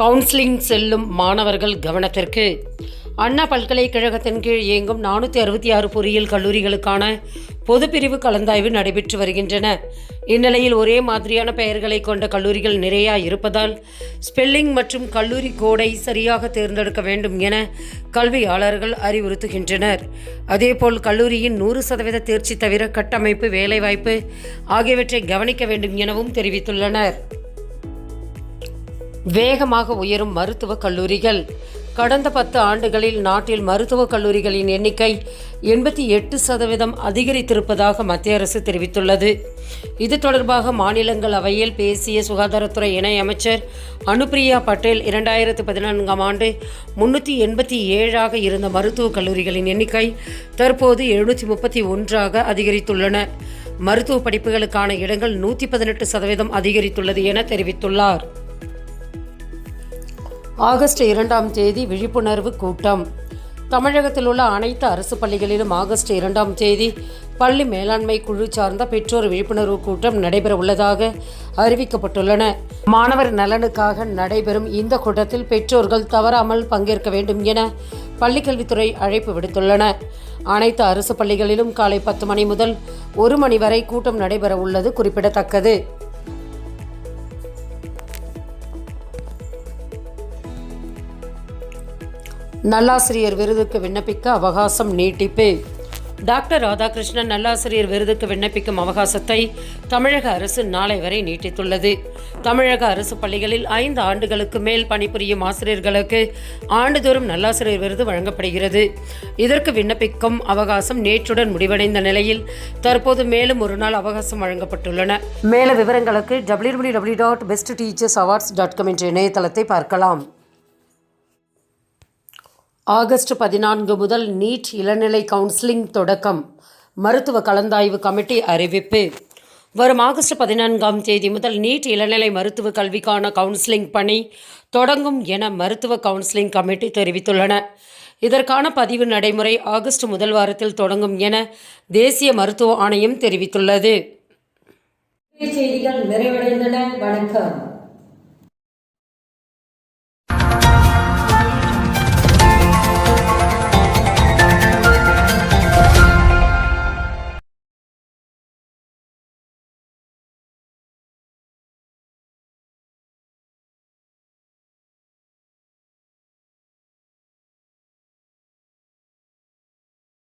Counselling செல்லும் மாணவர்கள் கவனத்திற்கு. அண்ணா பல்கலைக்கழகத்தின் கீழ் இயங்கும் நானூற்றி அறுபத்தி ஆறு பொறியியல் கல்லூரிகளுக்கான பொதுப்பிரிவு கலந்தாய்வு நடைபெற்று வருகின்றன. இந்நிலையில் ஒரே மாதிரியான பெயர்களை கொண்ட கல்லூரிகள் நிறையா இருப்பதால் ஸ்பெல்லிங் மற்றும் கல்லூரி கோடை சரியாக தேர்ந்தெடுக்க வேண்டும் என கல்வியாளர்கள் அறிவுறுத்துகின்றனர். அதேபோல் கல்லூரியின் நூறு சதவீத தேர்ச்சி தவிர கட்டமைப்பு வேலைவாய்ப்பு ஆகியவற்றை கவனிக்க வேண்டும் எனவும் தெரிவித்துள்ளனர். வேகமாக உயரும் மருத்துவக் கல்லூரிகள். கடந்த பத்து ஆண்டுகளில் நாட்டில் மருத்துவக் கல்லூரிகளின் எண்ணிக்கை எண்பத்தி எட்டு சதவீதம் அதிகரித்திருப்பதாக மத்திய அரசு தெரிவித்துள்ளது. இது தொடர்பாக மாநிலங்களவையில் பேசிய சுகாதாரத்துறை இணையமைச்சர் அனுப்பிரியா பட்டேல் இரண்டாயிரத்து பதினான்காம் ஆண்டு முன்னூற்றி எண்பத்தி ஏழாக இருந்த மருத்துவக் கல்லூரிகளின் எண்ணிக்கை தற்போது எழுநூற்றி முப்பத்தி ஒன்றாக அதிகரித்துள்ளன. மருத்துவ படிப்புகளுக்கான இடங்கள் நூற்றி பதினெட்டு சதவீதம் அதிகரித்துள்ளது என தெரிவித்துள்ளார். ஆகஸ்ட் இரண்டாம் தேதி விழிப்புணர்வு கூட்டம். தமிழகத்தில் உள்ள அனைத்து அரசு பள்ளிகளிலும் ஆகஸ்ட் இரண்டாம் தேதி பள்ளி மேலாண்மை குழு சார்ந்த பெற்றோர் விழிப்புணர்வு கூட்டம் நடைபெற உள்ளதாக அறிவிக்கப்பட்டுள்ளன. மாணவர் நலனுக்காக நடைபெறும் இந்த கூட்டத்தில் பெற்றோர்கள் தவறாமல் பங்கேற்க வேண்டும் என பள்ளிக்கல்வித்துறை அழைப்பு விடுத்துள்ளன. அனைத்து அரசு பள்ளிகளிலும் காலை பத்து மணி முதல் ஒரு மணி வரை கூட்டம் நடைபெற உள்ளது குறிப்பிடத்தக்கது. நல்லாசிரியர் விருதுக்கு விண்ணப்பிக்க அவகாசம் நீட்டிப்பு. டாக்டர் ராதாகிருஷ்ணன் நல்லாசிரியர் விருதுக்கு விண்ணப்பிக்கும் அவகாசத்தை தமிழக அரசு நாளை வரை நீட்டித்துள்ளது. தமிழக அரசு பள்ளிகளில் ஐந்து ஆண்டுகளுக்கு மேல் பணிபுரியும் ஆசிரியர்களுக்கு ஆண்டுதோறும் நல்லாசிரியர் விருது வழங்கப்படுகிறது. இதற்கு விண்ணப்பிக்கும் அவகாசம் நேற்றுடன் முடிவடைந்த நிலையில் தற்போது மேலும் ஒரு நாள் அவகாசம் வழங்கப்பட்டுள்ளன. மேல விவரங்களுக்கு W W dot best teachers awards dot com என்ற இணையதளத்தை பார்க்கலாம். ஆகஸ்ட் பதினான்கு முதல் நீட் இளநிலை கவுன்சிலிங் தொடக்கம். மருத்துவ கலந்தாய்வு கமிட்டி அறிவிப்பு. வரும் ஆகஸ்ட் பதினான்காம் தேதி முதல் நீட் இளநிலை மருத்துவ கல்விக்கான கவுன்சிலிங் பணி தொடங்கும் என மருத்துவ கவுன்சிலிங் கமிட்டி தெரிவித்துள்ளன. இதற்கான பதிவு நடைமுறை ஆகஸ்ட் முதல் வாரத்தில் தொடங்கும் என தேசிய மருத்துவ ஆணையம் தெரிவித்துள்ளது. செய்திகள் நிறைவடைந்தன. வணக்கம்.